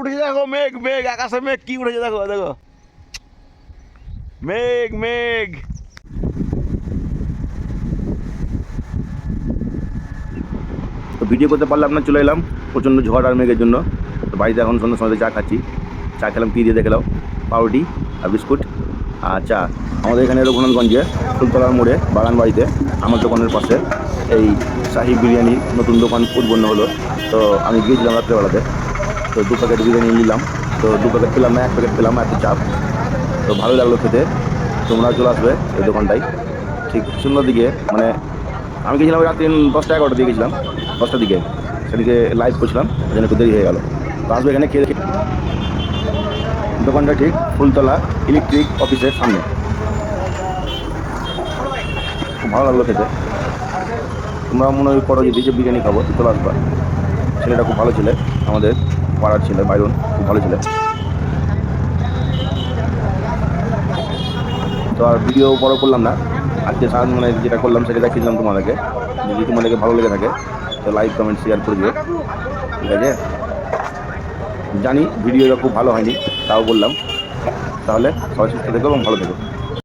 উঠেছে দেখো, মেঘ মেঘ, আকাশে মেঘ, কি উঠেছে দেখো দেখো। মেঘ মেঘ। ভিডিও করতে পারলাম না, চলে এলাম। প্রচণ্ড ঝড় আর মেঘের জন্য। তো বাড়িতে এখন সন্ধ্যে সময় চা খাচ্ছি। চা খেলাম কী দিয়ে দেখলাম পাউরুটি আর বিস্কুট। আর চা আমাদের এখানে রঘুনাথগঞ্জে ফুলতলার মোড়ে বাগান বাড়িতে আমার দোকানের পাশে এই শাহি বিরিয়ানি নতুন দোকান উদ্বোধন হলো। তো আমি গিয়েছিলাম রাত্রেবেলাতে। তো দু প্যাকেট বিরিয়ানি নিলাম। তো দু প্যাকেট পেলাম না, এক প্যাকেট পেলাম এত চাপ। তো ভালো লাগল খেতে। তোমরা চলে আসবে এই দোকানটায়। ঠিক সুন্দর দিকে মানে আমি গেছিলাম রাত্রি দশটা এগারোটা দিয়ে গেছিলাম, দশটার দিকে। সেদিকে লাইভ করছিলাম, ওই জন্য একটু দেরি হয়ে গেল। তো আসবে এখানে খেয়ে দোকানটা ঠিক ফুলতলা ইলেকট্রিক অফিসের সামনে। ভালো লাগল খেতে। তোমরা মনে হয় করো যদি যে বিরিয়ানি খাব তো চলে আসবা। ছেলেটা খুব ভালো ছেলে, আমাদের। পাড়ার ছেলে, বাইরন, খুব ভালো ছেলে। তো আর ভিডিও বড় করলাম না। আজকে সারা মানে যেটা করলাম সেটা দেখিয়েছিলাম তোমাদেরকে। যদি তোমাদেরকে ভালো লেগে থাকে, তো লাইক কমেন্ট শেয়ার করে দিও। ঠিক আছে? জানি ভিডিওটা খুব ভালো হয়নি, তাও বললাম। তাহলে সবাই সুস্থ থেকো এবং ভালো থেকো।